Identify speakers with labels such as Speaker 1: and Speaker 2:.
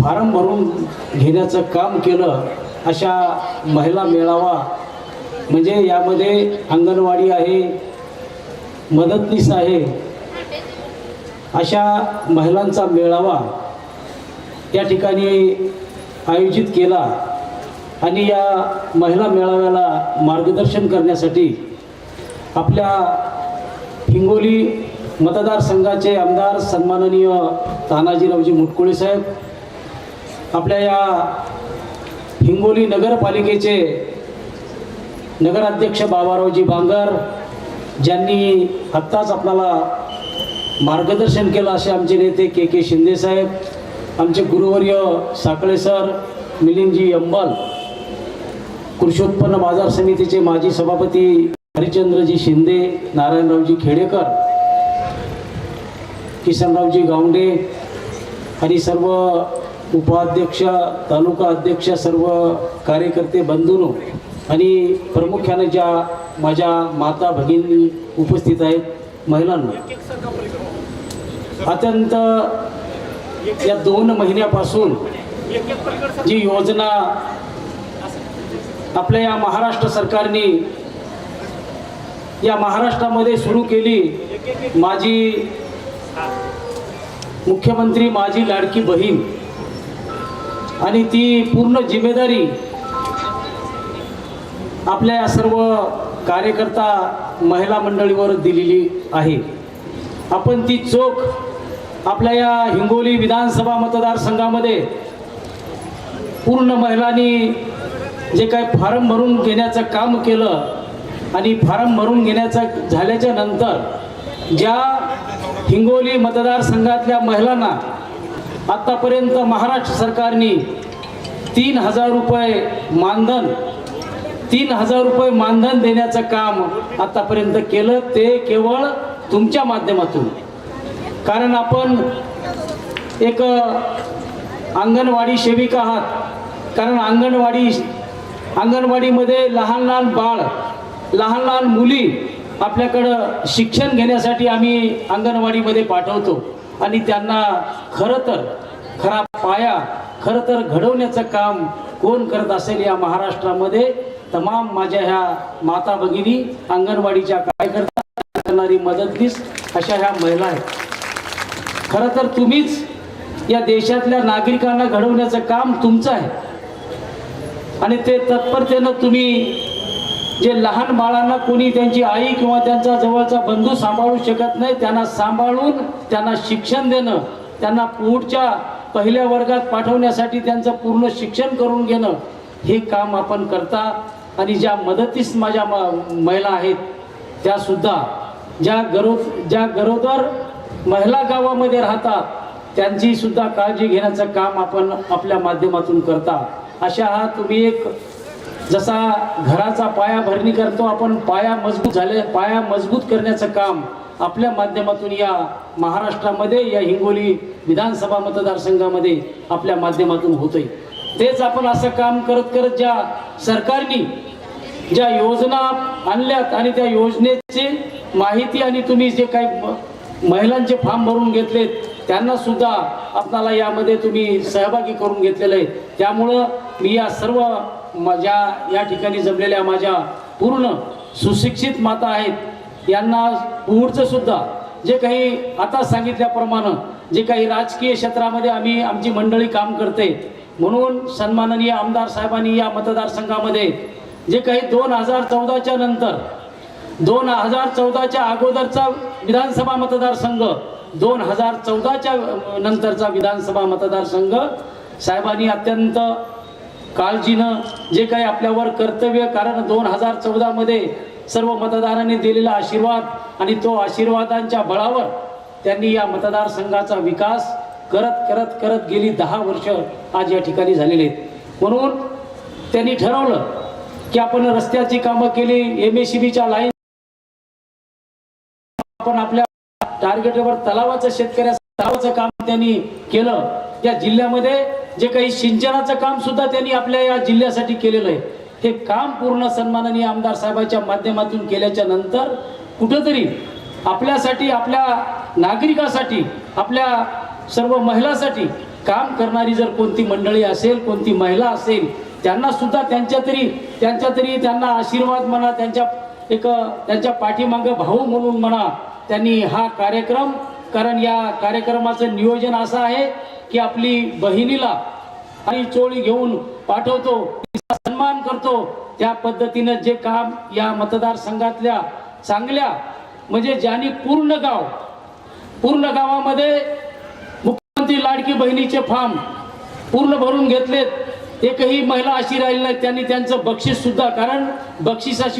Speaker 1: Form भरून घेण्याचं काम केलं अशा महिला मेळावा. म्हणजे यामध्ये अंगणवाडी आहे मदतनीस आहे अशा महिलांचा मेळावा या ठिकाणी आयोजित केला. आणि या महिला मेळाव्याला मार्गदर्शन करण्यासाठी आपल्या हिंगोली मतदारसंघाचे आमदार सन्माननीय तानाजीरावजी मुटकुळे साहेब आपल्या या हिंगोली नगरपालिकेचे नगराध्यक्ष बाबारावजी बांगर ज्यांनी आत्ताच आपल्याला मार्गदर्शन केलं असे आमचे नेते के के शिंदे साहेब आमचे गुरुवर्य साखळे सर मिलिंदजी अंबाल कृषी उत्पन्न बाजार समितीचे माजी सभापती हरिचंद्रजी शिंदे नारायणरावजी खेडेकर किसनरावजी गावंडे आणि सर्व उपाध्यक्ष तालुका अध्यक्ष सर्व कार्यकर्ते बंधूनो आणि प्रामुख्याने ज्या माझ्या माता भगिनी उपस्थित आहेत महिलांना अत्यंत या दोन महिन्यापासून जी योजना आपल्या या महाराष्ट्र सरकारने या महाराष्ट्रामध्ये सुरू केली माझी मुख्यमंत्री माझी लाडकी बहीण आणि ती पूर्ण जिम्मेदारी आपल्या या सर्व कार्यकर्ता महिला मंडळीवर दिलेली आहे. आपण ती चोख आपल्या या हिंगोली विधानसभा मतदारसंघामध्ये पूर्ण महिलांनी जे काय फॉर्म भरून घेण्याचं काम केलं आणि फॉर्म भरून घेण्याचं झाल्याच्यानंतर ज्या हिंगोली मतदारसंघातल्या महिलांना आत्तापर्यंत महाराष्ट्र सरकारने तीन हजार रुपये मानधन तीन हजार रुपये मानधन देण्याचं काम आत्तापर्यंत केलं. ते केवळ तुमच्या माध्यमातून. कारण आपण एक अंगणवाडी सेविका आहात. कारण अंगणवाडी अंगणवाडीमध्ये लहान लहान बाळ लहान लहान मुली आपल्याकडं शिक्षण घेण्यासाठी आम्ही अंगणवाडीमध्ये पाठवतो. आणि त्यांना खरं तर खरा पाया खरं तर घडवण्याचं काम कोण करत असेल या महाराष्ट्रामध्ये? तमाम माझ्या ह्या माता भगिनी अंगणवाडीच्या कार्यकर्ता करणारी मदतनीस अशा ह्या महिला आहेत. खरं तर तुम्हीच या देशातल्या नागरिकांना घडवण्याचं काम तुमचं आहे. आणि ते तत्परतेनं तुम्ही जे लहान बाळांना कोणी त्यांची आई किंवा त्यांचा जवळचा बंधू सांभाळू शकत नाही त्यांना सांभाळून त्यांना शिक्षण देणं त्यांना पुढच्या पहिल्या वर्गात पाठवण्यासाठी त्यांचं पूर्ण शिक्षण करून घेणं हे काम आपण करता आणि ज्या मदतीस माझ्या म महिला आहेत त्यासुद्धा ज्या गरो ज्या गरोदर महिला गावामध्ये राहतात त्यांचीसुद्धा काळजी घेण्याचं काम आपण आपल्या माध्यमातून करता. अशा हा तुम्ही एक जसा घराचा पाया भरणी करतो आपण पाया मजबूत झाले पाया मजबूत करण्याचं काम आपल्या माध्यमातून या महाराष्ट्रामध्ये या हिंगोली विधानसभा मतदारसंघामध्ये आपल्या माध्यमातून होतंय. तेच आपण असं काम करत करत ज्या सरकारने ज्या योजना आणल्यात आणि त्या योजनेची माहिती आणि तुम्ही जे काही महिलांचे फॉर्म भरून घेतलेत त्यांना सुद्धा आपणाला यामध्ये तुम्ही सहभागी करून घेतलेलं आहे. त्यामुळं मी या सर्व माझ्या या ठिकाणी जमलेल्या माझ्या पूर्ण सुशिक्षित माता आहेत यांना पुढचं सुद्धा जे काही आता सांगितल्याप्रमाणे जे काही राजकीय क्षेत्रामध्ये आम्ही आमची मंडळी काम करते म्हणून सन्माननीय आमदार साहेबांनी या मतदारसंघामध्ये जे काही दोन हजार चौदाच्या नंतर दोन हजार चौदाच्या अगोदरचा विधानसभा मतदारसंघ दोन हजार चौदाच्या नंतरचा विधानसभा मतदारसंघ साहेबांनी अत्यंत काळजीनं जे काही आपल्यावर कर्तव्य कारण दोन हजार चौदामध्ये सर्व मतदारांनी दिलेला आशीर्वाद आणि तो आशीर्वादांच्या बळावर त्यांनी या मतदारसंघाचा विकास करत करत करत गेली दहा वर्ष आज या ठिकाणी झालेले आहेत. म्हणून त्यांनी ठरवलं की आपण रस्त्याची कामं केली एम एस सी बीच्या लाईन आपण आपल्या टार्गेटवर तलावाचं शेतकऱ्याचं तलावाचं काम त्यांनी केलं. या जिल्ह्यामध्ये जे काही सिंचनाचं काम सुद्धा त्यांनी आपल्या या जिल्ह्यासाठी केलेलं आहे. हे काम पूर्ण सन्माननीय आमदार साहेबाच्या माध्यमातून केल्याच्यानंतर कुठंतरी आपल्यासाठी आपल्या नागरिकासाठी आपल्या सर्व महिलासाठी काम करणारी जर कोणती मंडळी असेल कोणती महिला असेल त्यांना सुद्धा त्यांच्या तरी त्यांच्या तरी त्यांना आशीर्वाद म्हणा त्यांच्या एक त्यांच्या पाठीमागं भाऊ म्हणून म्हणा त्यांनी हा कार्यक्रम कारण या कार्यक्रमाचं नियोजन असं आहे की आपली बहिणीला आणि चोळी घेऊन पाठवतो सन्मान करतो. त्या पद्धतीनं जे काम या मतदारसंघातल्या चांगल्या म्हणजे ज्यांनी पूर्ण गाव पूर्ण गावामध्ये मुख्यमंत्री लाडकी बहिणीचे फॉर्म पूर्ण भरून घेतलेत एकही महिला अशी राहिली नाही त्यांनी त्यांचं बक्षीस सुद्धा कारण बक्षिसाशिवाय